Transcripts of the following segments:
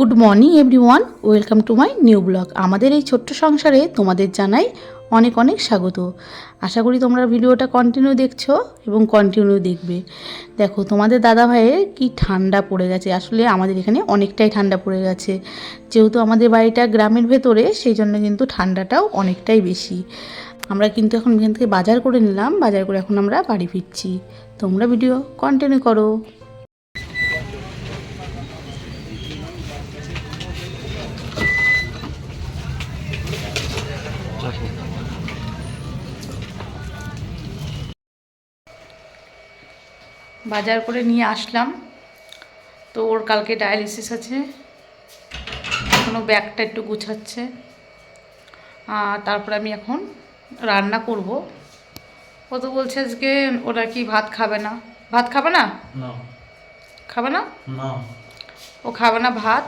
Good morning everyone, welcome to my new blog. আমাদের এই ছোট্ট সংসারে তোমাদের জানাই অনেক অনেক স্বাগত। আশা করি তোমরা ভিডিওটা কন্টিনিউ দেখছ এবং কন্টিনিউ দেখবে। দেখো, তোমাদের দাদা ভাইয়ের কি ঠান্ডা পড়ে গেছে। আসলে আমাদের এখানে অনেকটাই ঠান্ডা পড়ে গেছে। যেহেতু আমাদের বাড়িটা গ্রামের ভেতরে, সেই জন্য কিন্তু ঠান্ডাটাও অনেকটাই বেশি। আমরা কিন্তু এখন এখান থেকে বাজার করে নিলাম। বাজার করে এখন আমরা বাড়ি ফিরছি। তোমরা ভিডিও কন্টিনিউ করো। বাজার করে নিয়ে আসলাম। তো ওর কালকে ডায়ালিসিস আছে। এখনও ব্যাগটা একটু গুছাচ্ছে। তারপরে আমি এখন রান্না করব। ও তো বলছে আজকে ওরা কি ভাত খাবে না। ভাত খাবে না? খাবে না। ও খাবে না ভাত।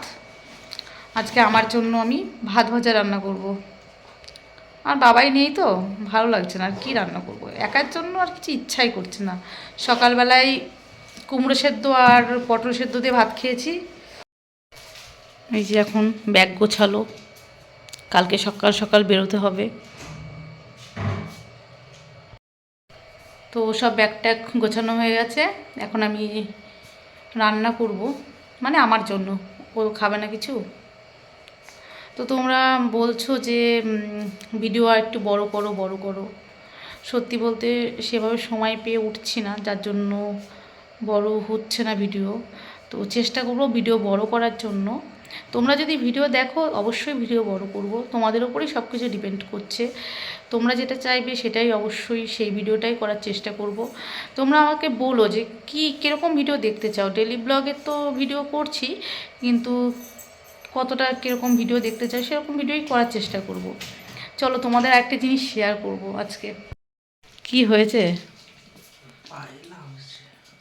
আজকে আমার জন্য আমি ভাত ভাজা রান্না করব। আর বাবাই নেই তো, ভালো লাগছে না, আর কী রান্না করব? একার জন্য আর কিছু ইচ্ছাই করছে না। সকালবেলায় কুমড়ো সেদ্ধ আর পটল সেদ্ধ দিয়ে ভাত খেয়েছি। এই যে এখন ব্যাগ গোছালো। কালকে সকাল সকাল বেরোতে হবে। তো সব ব্যাগ ট্যাগ গোছানো হয়ে গেছে। এখন আমি রান্না করব। মানে আমার জন্য। ও খাবে না কিছু? তো তোমরা বলছো যে ভিডিও আর একটু বড় করো বড় করো। সত্যি বলতে সেভাবে সময় পেয়ে উঠছি না, যার জন্য বড় হচ্ছে না ভিডিও তো চেষ্টা করব ভিডিও বড় করার জন্য। তোমরা যদি ভিডিও দেখো, অবশ্যই ভিডিও বড় করব। তোমাদের উপরেই সব কিছু ডিপেন্ড করছে। তোমরা যেটা চাইবে সেটাই অবশ্যই সেই ভিডিওটাই করার চেষ্টা করব। তোমরা আমাকে বলো যে, কি, কীরকম ভিডিও দেখতে চাও? ডেলি ব্লগের তো ভিডিও করছি, কিন্তু কতটা কীরকম ভিডিও দেখতে চাই, সেরকম ভিডিওই করার চেষ্টা করব। চলো তোমাদের একটা জিনিস শেয়ার করব আজকে। কি হয়েছে?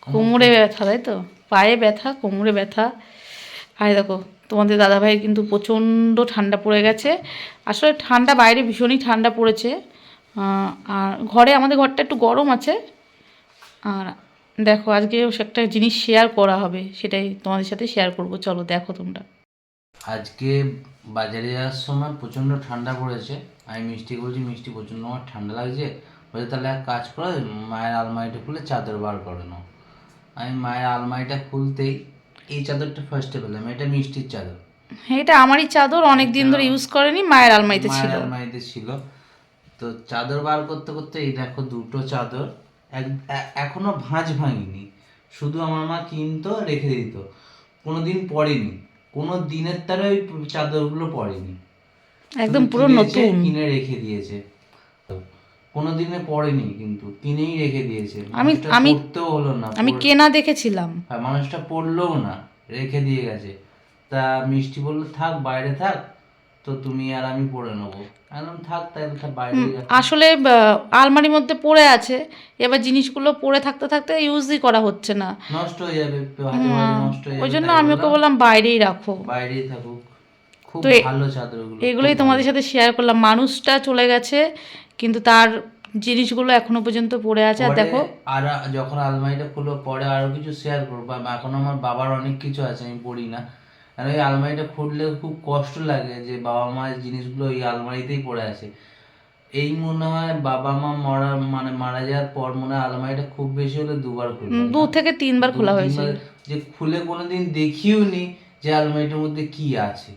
কোমরে ব্যথা, তাই তো? পায়ে ব্যথা, কোমরে ব্যথা। আর দেখো, তোমাদের দাদাভাইয়ের কিন্তু প্রচণ্ড ঠান্ডা পড়ে গেছে। আসলে ঠান্ডা বাইরে ভীষণই ঠান্ডা পড়েছে। আর ঘরে, আমাদের ঘরটা একটু গরম আছে। আর দেখো, আজকে একটা জিনিস শেয়ার করা হবে, সেটাই তোমাদের সাথে শেয়ার করব। চলো, দেখো তোমরা। আজকে বাজারে যাওয়ার সময় প্রচণ্ড ঠান্ডা পড়েছে। আমি মিষ্টি বলছি মিষ্টি প্রচণ্ড আমার ঠান্ডা লাগছে। বলছে তাহলে এক কাজ করো মায়ের আলমারিটা খুলে চাদর বার করে নাও। আমি মায়ের আলমারিটা খুলতেই এই চাদরটা ফার্স্টে পেলাম। এটা মিষ্টির চাদর। এটা আমারই চাদর অনেক দিন ধরে ইউজ করেনি মায়ের আলমারিতে ছিল। মায়ের আলমারিতে ছিল। তো চাদর বার করতে করতে এই দেখো দুটো চাদর এক- এ- এখনও ভাঁজ ভাঙিনি। শুধু আমার মা কিনতো রেখে দিত। কোনোদিন পরেনি কোনো দিনের তারে ওই চাদরগুলো পরেনি একদম পুরো নতুন। কিনে রেখে দিয়েছে। কোনো দিনে পড়েনি কিন্তু কিনেই রেখে দিয়েছে। আমি- আমি- তো হলো না আমি কেনা দেখেছিলাম। মানুষটা পড়লোও না রেখে দিয়ে গেছে। তা মিষ্টি বলল থাক বাইরে থাক। তো তুমি আর আমি পড়ে নেব। থাক তাহলে বাইরে আসলে আলমারির মধ্যে পড়ে আছে। এবার জিনিসগুলো পড়ে থাকতে থাকতে ইউজই করা হচ্ছে না। নষ্ট হয়ে যাবে নষ্ট হয়ে ওই জন্য আমি ওকে বললাম, বাইরেই রাখো। বাইরেই থাকুক। খুব ভালো চাদরগুলো এগুলোই তোমাদের সাথে শেয়ার করলাম। মানুষটা চলে গেছে কিন্তু তার জিনিসগুলো এখনও পর্যন্ত পড়ে আছে। আর দেখো। আর যখন আলমারিটা খুলবো পরে আরও কিছু শেয়ার করব। এখন আমার বাবার অনেক কিছু আছে আমি পড়ি না। আর ওই আলমারিটা খুললে খুব কষ্ট লাগে যে বাবা মায়ের জিনিসগুলো ওই আলমারিতেই পড়ে আছে। এই মনে হয় বাবা মা মরা মানে মারা যাওয়ার পর মনে হয় আলমারিটা খুব বেশি হলে দুবার উম, দু থেকে তিনবার খোলা হয়েছে যে খুলে কোনোদিন দেখিও নি যে আলমারিটার মধ্যে কি আছে।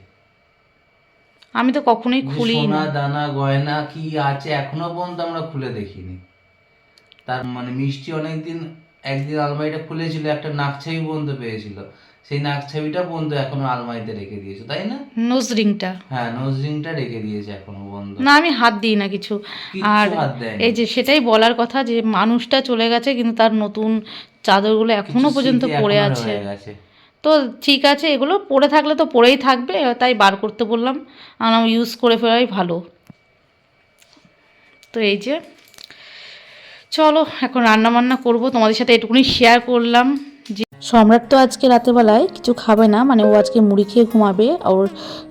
আমি তো কখনোই খুলি সোনা না দানা গয়না কি আছে এখনও পর্যন্ত আমরা খুলে দেখিনি। তার মানে মিষ্টি অনেকদিন একদিন আলমারিটা খুলেছিল একটা নাকছাবি পর্যন্ত পেয়েছিল। সেই নাকছাবিটা পর্যন্ত এখনও আলমারিতে রেখে দিয়েছে তাই না? নোজ রিংটা হ্যাঁ নোজ রিংটা রেখে দিয়েছে এখনও বন্ধ। না আমি হাত দিই না কিছু। আর এই যে সেটাই বলার কথা যে মানুষটা চলে গেছে কিন্তু তার নতুন চাদরগুলো এখনও পর্যন্ত পড়ে আছে। তো ঠিক আছে এগুলো পড়ে থাকলে তো পড়েই থাকবে তাই বার করতে বললাম। আমার ইউজ করে ফেলাই ভালো। তো এই যে চলো এখন রান্না বান্না করব। তোমাদের সাথে এটুকুনি শেয়ার করলাম। সম্রাট তো আজকে রাতেবেলায় কিছু খাবে না মানে ও আজকে মুড়ি খেয়ে ঘুমাবে, ওর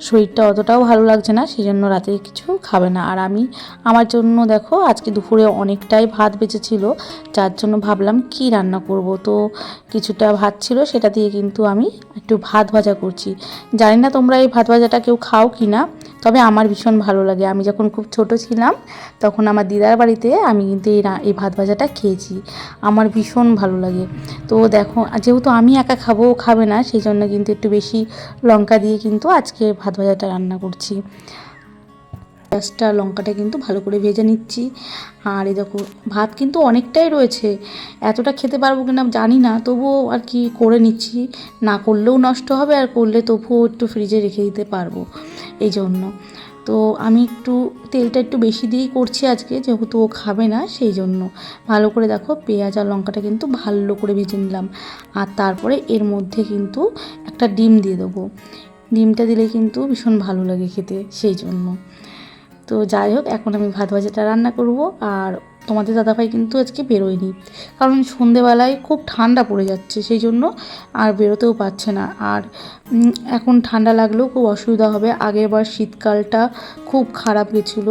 শরীরটা অতটাও ভালো লাগছে না সেই জন্য রাতে কিছু খাবে না। আর আমি, আমার জন্য দেখো, আজকে দুপুরে অনেকটাই ভাত বেঁচেছিল, যার জন্য ভাবলাম কি রান্না করব? তো কিছুটা ভাত ছিল, সেটা দিয়ে কিন্তু আমি একটু ভাত ভাজা করছি। জানি না তোমরা এই ভাত ভাজাটা কেউ খাও কি না, তবে আমার ভীষণ ভালো লাগে। আমি যখন খুব ছোট ছিলাম, তখন আমার দিদার বাড়িতে আমি কিন্তু এই এই ভাত ভাজাটা খেয়েছি। আমার ভীষণ ভালো লাগে। তো দেখো, যেহেতু আমি একা খাব খাবে না সেই জন্য কিন্তু একটু বেশি লঙ্কা দিয়ে কিন্তু আজকে ভাত ভাজাটা রান্না করছি। পেঁয়াজটা, লঙ্কাটা কিন্তু ভালো করে ভেজে নিচ্ছি। আর এই দেখো, ভাত কিন্তু অনেকটাই রয়েছে। এতটা খেতে পারব কিনা জানি না, তবুও আর কি করে নিচ্ছি। না করলেও নষ্ট হবে, আর করলে তবুও একটু ফ্রিজে রেখে দিতে পারব। এই জন্য। তো আমি একটু তেলটা একটু বেশি দিয়েই করছি আজকে, যেহেতু ও খাবে না, সেই জন্য। ভালো করে দেখো, পেঁয়াজ আর লঙ্কাটা কিন্তু ভালো করে ভেজে নিলাম। আর তারপরে এর মধ্যে কিন্তু একটা ডিম দিয়ে দেবো। ডিমটা দিলে কিন্তু ভীষণ ভালো লাগে খেতে, সেই জন্য। তো যাই হোক, এখন আমি ভাত ভাজাটা রান্না করব। আর তোমাদের দাদাভাই কিন্তু আজকে বেরোয়নি। কারণ সন্ধেবেলায় খুব ঠান্ডা পড়ে যাচ্ছে, সেই জন্য আর বেরোতেও পারছে না। আর এখন ঠান্ডা লাগলেও খুব অসুবিধা হবে। আগেরবার শীতকালটা খুব খারাপ গেছিল,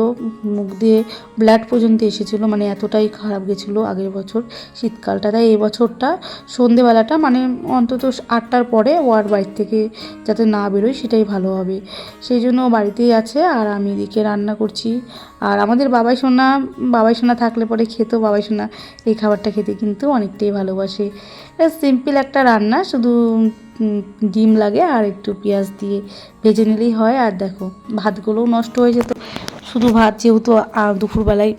মুখ দিয়ে ব্লাড পর্যন্ত এসেছিল মানে এতটাই খারাপ গেছিল আগের বছর শীতকালটা। তাই এই বছরটা সন্ধেবেলাটা মানে অন্তত আটটার পরে ও আর বাড়ির থেকে যাতে না বেরোয় সেটাই ভালো হবে। সেই জন্য বাড়িতেই আছে আর আমি এদিকে রান্না করছি। আর আমাদের বাবাই সোনা বাবাই সোনা থাকলে পরে খেতো, বাবাই সোনা এই খাবারটা খেতে কিন্তু অনেকটাই ভালোবাসে। সিম্পল একটা রান্না, শুধু ডিম লাগে আর একটু পেঁয়াজ দিয়ে ভেজে নিলেই হয়। আর দেখো, ভাতগুলোও নষ্ট হয়ে যেত। শুধু ভাত যেহেতু দুপুরবেলায়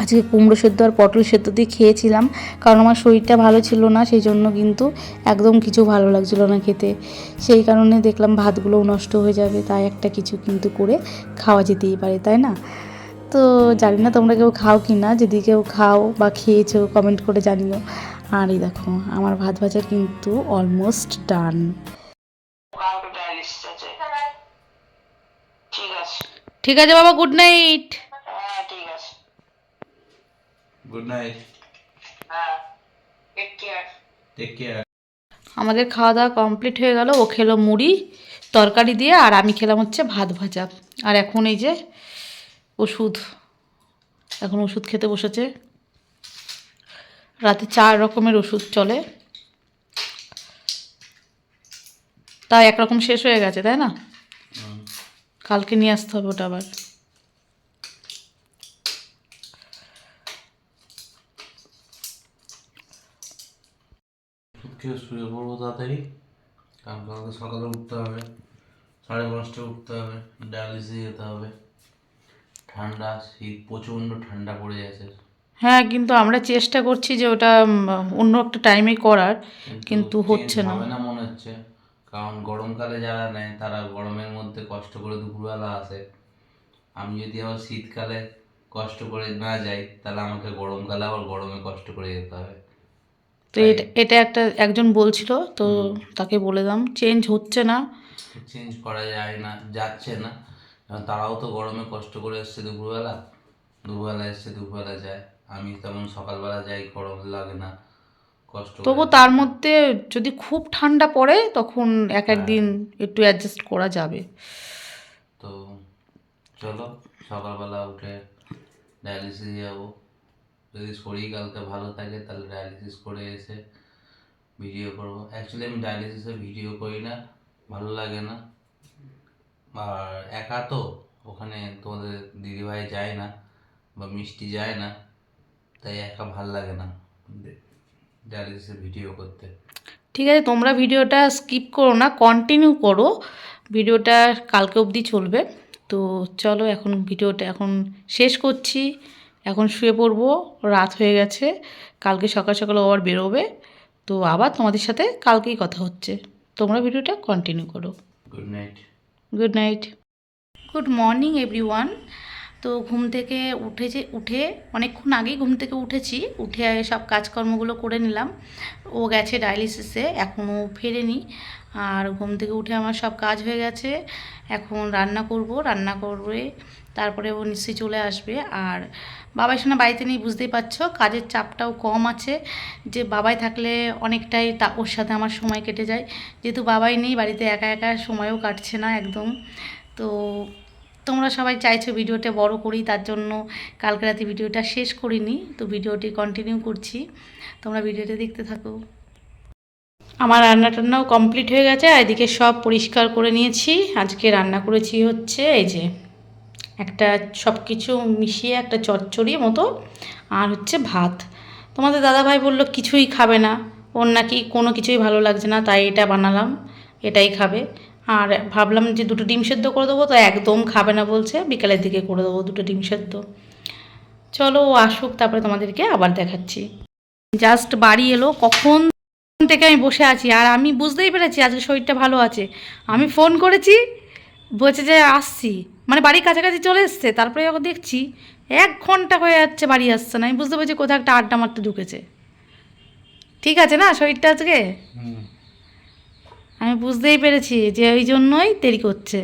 আজকে কুমড়ো সেদ্ধ আর পটল সেদ্ধ দিয়ে খেয়েছিলাম কারণ আমার শরীরটা ভালো ছিল না সেই জন্য কিন্তু একদম কিছু ভালো লাগছিল না খেতে। সেই কারণে দেখলাম ভাতগুলোও নষ্ট হয়ে যাবে তাই একটা কিছু কিন্তু করে খাওয়া যেতেই পারে তাই না? তো জানি না তোমরা কেউ খাও কি না যদি কেউ খাও বা খেয়েছো কমেন্ট করে জানিও। আর এই দেখো আমার ভাত ভাজা কিন্তু অলমোস্ট ডান ঠিক আছে। বাবা good night good night take care take care আমাদের খাওয়া দাওয়া কমপ্লিট হয়ে গেল ও খেলো মুড়ি তরকারি দিয়ে আর আমি খেলাম হচ্ছে ভাত ভাজা। আর এখন এই যে ওষুধ এখন ওষুধ খেতে বসেছে। রাতে চার রকমের ওষুধ চলে। তাই একরকম শেষ হয়ে গেছে তাই না? কালকে নিয়ে আসতে হবে ওটা আবার। খেয়ে শুয়ে পড়ব তাড়াতাড়ি। কারণ কালকে সকালে উঠতে হবে সাড়ে পাঁচটায় উঠতে হবে ডায়ালিসিসে যেতে হবে। ঠান্ডা শীত প্রচণ্ড ঠান্ডা পড়ে যাচ্ছে হ্যাঁ কিন্তু আমরা চেষ্টা করছি যে ওটা অন্য একটা টাইমে করার কিন্তু হচ্ছে না। হবে না মনে হচ্ছে। কারণ গরমকালে যারা নেয় তারা গরমের মধ্যে কষ্ট করে দুপুরবেলা আসে। আমি যদি আবার শীতকালে কষ্ট করে না যাই তাহলে আমাকে গরমকালে আবার গরমে কষ্ট করে যেতে হবে। তো এটা একটা একজন বলছিল তো তাকে বলে দাম। চেঞ্জ হচ্ছে না। চেঞ্জ করা যায় না যাচ্ছে না। কারণ তারাও তো গরমে কষ্ট করে এসছে দুপুরবেলা। দুপুরবেলা এসছে দুপুরবেলা যায়। আমি তেমন সকালবেলা যাই গরম লাগে না কষ্ট তবু তার মধ্যে যদি খুব ঠান্ডা পড়ে তখন এক হ্যাঁ। একদিন একটু অ্যাডজাস্ট করা যাবে। তো চলো সকালবেলা উঠে ডায়ালিসিস যাব। যদি শরীর কালকে ভালো থাকে, তাহলে ডায়ালিসিস করে এসে ভিডিও করব। অ্যাকচুয়ালি আমি ডায়ালিসিসে ভিডিও করি না, ভালো লাগে না। আর একা তো, ওখানে তোমাদের দিদিভাই যায় না বা মিষ্টি যায় না, তাই একা ভালো লাগে না ডায়ালিসিসে ভিডিও করতে। ঠিক আছে, তোমরা ভিডিওটা স্কিপ করো না কন্টিনিউ করো। ভিডিওটা কালকে অবধি চলবে। তো চলো এখন ভিডিওটা এখন শেষ করছি। এখন শুয়ে পড়ব রাত হয়ে গেছে কালকে সকাল সকাল ও আবার বেরোবে তো আবার তোমাদের সাথে কালকেই কথা হচ্ছে। তোমরা ভিডিওটা কন্টিনিউ করো। Good night good night good morning everyone তো ঘুম থেকে উঠেছে উঠে অনেকক্ষণ আগেই ঘুম থেকে উঠেছি, উঠে সব কাজকর্মগুলো করে নিলাম। ও গেছে ডায়ালিসিসে, এখনও ফেরেনি। আর ঘুম থেকে উঠে আমার সব কাজ হয়ে গেছে। এখন রান্না করব, রান্না করবে তারপরে ও নিশ্চয়ই চলে আসবে। আর বাবাই শোনা, বাড়িতে নেই, বুঝতেই পারছ? কাজের চাপটাও কম আছে। যে বাবাই থাকলে অনেকটাই তা, ওর সাথে আমার সময় কেটে যায়। যেহেতু বাবাই নেই, বাড়িতে একা একা সময়ও কাটছে না একদম। তো তোমরা সবাই চাইছো ভিডিওটা বড় করি, তার জন্য কালকে রাতে ভিডিওটা শেষ করিনি, তো ভিডিওটি কন্টিনিউ করছি। তোমরা ভিডিওটা দেখতে থাকো। আমার রান্না টান্নাও কমপ্লিট হয়ে গেছে, আর এদিকে সব পরিষ্কার করে নিয়েছি। আজকে রান্না করেছি হচ্ছে এই যে একটা সব কিছু মিশিয়ে একটা চচ্চড়ি মতো, আর হচ্ছে ভাত। তোমাদের দাদাভাই বলল, কিছুই খাবে না। ওর নাকি কোনো কিছুই ভালো লাগছে না, তাই এটা বানালাম, এটাই খাবে। আর ভাবলাম যে দুটো ডিম সেদ্ধ করে দেবো, তো একদম খাবে না বলছে, বিকালের দিকে করে দেবো দুটো ডিম সেদ্ধ। চলো ও আসুক, তারপরে তোমাদেরকে আবার দেখাচ্ছি। জাস্ট বাড়ি এলো, কখন থেকে আমি বসে আছি? আর আমি বুঝতেই পেরেছি আজকে শরীরটা ভালো আছে। আমি ফোন করেছি, বলছে যে আসছি। মানে বাড়ির কাছাকাছি চলে এসছে, তারপরে যখন দেখছি, এক ঘণ্টা হয়ে যাচ্ছে বাড়ি আসছে না। আমি বুঝতে পারছি কোথাও একটা আড্ডা মারতে ঢুকেছে। ঠিক আছে না শরীরটা আজকে? আমি বুঝতেই পেরেছি যে ওই জন্যই দেরি করছে।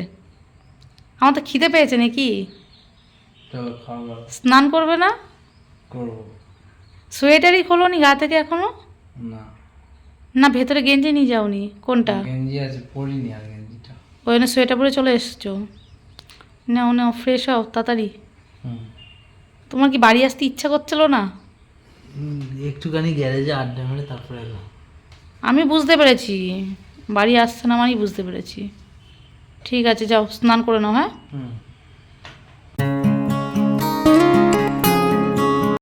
আমার তো খিদে পেয়েছে নাকি? স্নান করবে না? সোয়েটারই খোলোনি গা থেকে এখনও? না। না ভেতরে গেঞ্জি নিয়ে যাওনি। কোনটা? গেঞ্জি আছে পরিনি আর গেঞ্জিটা। ওই জন্য সোয়েটার পরে চলে এসছো। নাও নাও ফ্রেশ হও তাড়াতাড়ি। তোমার কি বাড়ি আসতে ইচ্ছা করছিল না? একটুখানি গ্যারেজে আড্ডা মেরে তারপরে আমি বুঝতে পেরেছি। বাড়ি আসছে না মানেই বুঝতে পেরেছি। ঠিক আছে যাও স্নান করে নাও হ্যাঁ?